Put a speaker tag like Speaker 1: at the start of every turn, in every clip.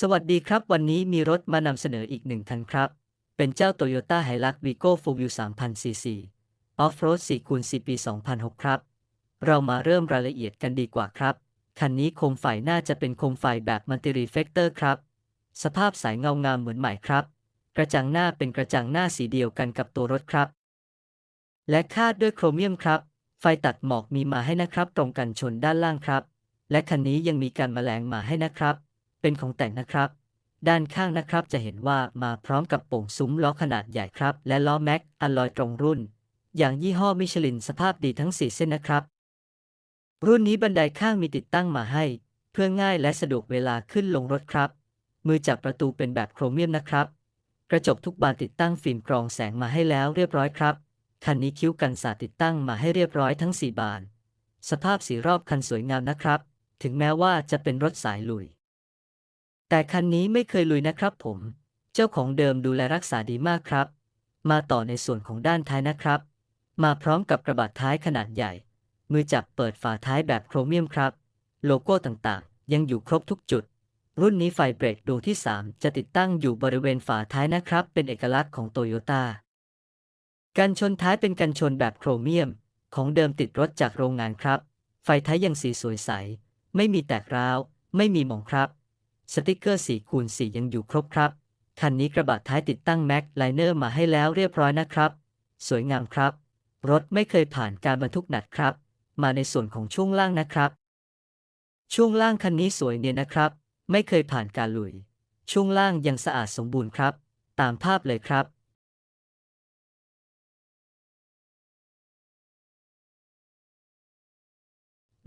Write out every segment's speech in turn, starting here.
Speaker 1: สวัสดีครับ วันนี้มีรถมานำเสนออีกหนึ่งคันครับ เป็นเจ้า Toyota Hilux Vigo 4View 3000 cc Off-road 4คูณ4ปี 2006 ครับ เรามาเริ่มรายละเอียดกันดีกว่าครับ คันนี้โคมไฟน่าจะเป็นโคมไฟแบบ Multi Reflector ครับ สภาพใสเงางามเหมือนใหม่ครับ กระจังหน้าเป็นกระจังหน้าสีเดียวกันกับตัวรถครับ และคาดด้วยโครเมียมครับ ไฟตัดหมอกมีมาให้นะครับ ตรงกันชนด้านล่างครับ และคันนี้ยังมีการแมลงมาให้นะครับ เป็นของแต่งนะครับ ด้านข้างนะครับจะเห็นว่ามาพร้อมกับโป่งซุ้มล้อขนาดใหญ่ครับ และล้อแม็กอลลอยตรงรุ่น อย่างยี่ห้อมิชลินสภาพดีทั้ง 4 เส้นนะครับ รุ่นนี้บันไดข้างมีติดตั้งมาให้ เพื่อง่ายและสะดวกเวลาขึ้นลงรถครับ มือจับประตูเป็นแบบโครเมียมนะครับ กระจกทุกบานติดตั้งฟิล์มกรองแสงมาให้แล้วเรียบร้อยครับคันนี้คิ้วกันสาดติดตั้งมาให้เรียบร้อยทั้ง 4 บาน สภาพสีรอบคันสวยงามนะครับ ถึงแม้ว่าจะเป็นรถสายลุย แต่คันนี้ไม่เคยลุยนะครับผม เจ้าของเดิมดูแลรักษาดีมากครับ มาต่อในส่วนของด้านท้ายนะครับ มาพร้อมกับกระบะท้ายขนาดใหญ่ มือจับเปิดฝาท้ายแบบโครเมียมครับ โลโก้ต่างๆ ยังอยู่ครบทุกจุด รุ่นนี้ไฟเบรกดวงที่ 3 จะติดตั้งอยู่บริเวณฝาท้ายนะครับ เป็นเอกลักษณ์ของโตโยต้ากันชนท้ายเป็นกันชนแบบโครเมียม ของเดิมติดรถจากโรงงานครับ ไฟท้ายยังสีสวยใส ไม่มีแตกร้าว ไม่มีหมองครับ สติกเกอร์4คูณ4ยังอยู่ครบครับ คันนี้กระบะท้ายติดตั้งแม็กไลเนอร์มาให้แล้วเรียบร้อยนะครับ สวยงามครับ รถไม่เคยผ่านการบรรทุกหนักครับ มาในส่วนของช่วงล่างนะครับ ช่วงล่างคันนี้สวยเนียนนะครับ ไม่เคยผ่านการลุย ช่วงล่างยังสะอาดสมบูรณ์ครับ ตามภาพเลยครับ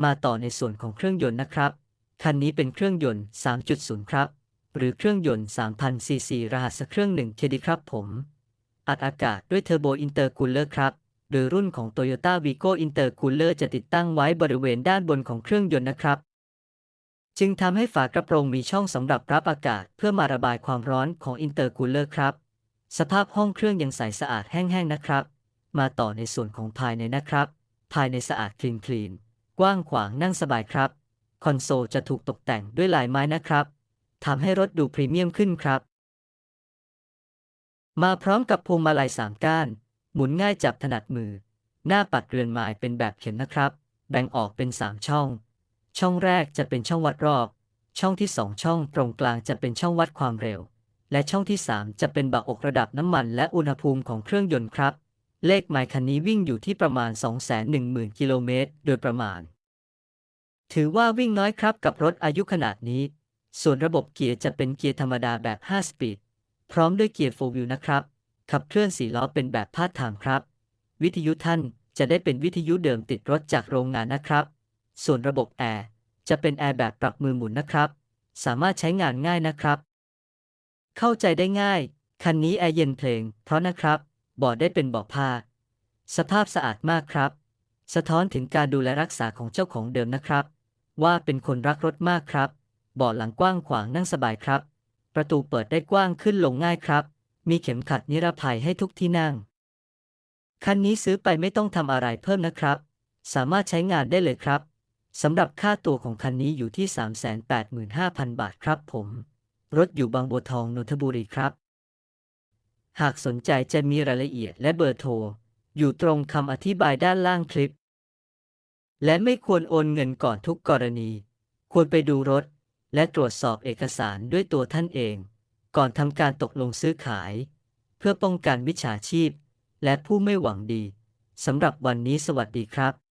Speaker 1: มาต่อในส่วนของเครื่องยนต์นะครับ คันนี้เป็นเครื่องยนต์ 3.0 ครับ หรือเครื่องยนต์3,000ซีซีรหัสเครื่อง1เคดีครับผม อัดอากาศด้วยเทอร์โบอินเตอร์คูลเลอร์ครับ โดยรุ่นของ Toyota Vigo Intercooler จะติดตั้งไว้บริเวณด้านบนของเครื่องยนต์นะครับจึงทำให้ฝากระโปรงมีช่องสำหรับรับอากาศเพื่อมาระบายความร้อนของ Intercooler ครับ สภาพห้องเครื่องยังใสสะอาดแห้งๆนะครับ มาต่อในส่วนของภายในนะครับ ภายในสะอาดคลีนคลีนกว้างขวางนั่งสบายครับ คอนโซลจะถูกตกแต่งด้วยลายไม้นะครับทำให้รถดูพรีเมียมขึ้นครับ มาพร้อมกับพวงมาลัยสามก้าน หมุนง่ายจับถนัดมือ หน้าปัดเรือนไม้เป็นแบบเข็มนะครับ แบ่งออกเป็น3ช่อง ช่องแรกจะเป็นช่องวัดรอบ ช่องที่2ช่องตรงกลางจะเป็นช่องวัดความเร็ว และช่องที่3จะเป็นบักอกระดับน้ำมันและอุณหภูมิของเครื่องยนต์ครับ เลขหมายคันนี้วิ่งอยู่ที่ประมาณ 210,000 กิโลเมตรโดยประมาณ ถือว่าวิ่งน้อยครับกับรถอายุขนาดนี้ ส่วนระบบเกียร์จะเป็นเกียร์ธรรมดาแบบ 5 สปีด พร้อมด้วยเกียร์4 wheel นะครับ ขับเคลื่อน4ล้อเป็นแบบพาดทางครับ วิทยุท่านจะได้เป็นวิทยุเดิมติดรถจากโรงงานนะครับ ส่วนระบบแอร์จะเป็นแอร์แบบปรับมือหมุนนะครับ สามารถใช้งานง่ายนะครับ เข้าใจได้ง่าย คันนี้แอร์เย็นเพลง เพราะนะครับบาะได้เป็นบาะผ้า สภาพสะอาดมากครับ สะท้อนถึงการดูแลรักษาของเจ้าของเดิมนะครับ ว่าเป็นคนรักรถมากครับเบาะหลังกว้างขวางนั่งสบายครับ ประตูเปิดได้กว้างขึ้นลงง่ายครับ มีเข็มขัดนิรภัยให้ทุกที่นั่ง คันนี้ซื้อไปไม่ต้องทำอะไรเพิ่มนะครับ สามารถใช้งานได้เลยครับสำหรับค่าตัวของคันนี้อยู่ที่ 385,000 บาทครับผม รถอยู่บางบัวทองนนทบุรีครับ หากสนใจจะมีรายละเอียดและเบอร์โทร อยู่ตรงคำอธิบายด้านล่างคลิป และไม่ควรโอนเงินก่อนทุกกรณี ควรไปดูรถ และตรวจสอบเอกสารด้วยตัวท่านเอง ก่อนทำการตกลงซื้อขาย เพื่อป้องกันวิชาชีพ และผู้ไม่หวังดีสำหรับวันนี้สวัสดีครับ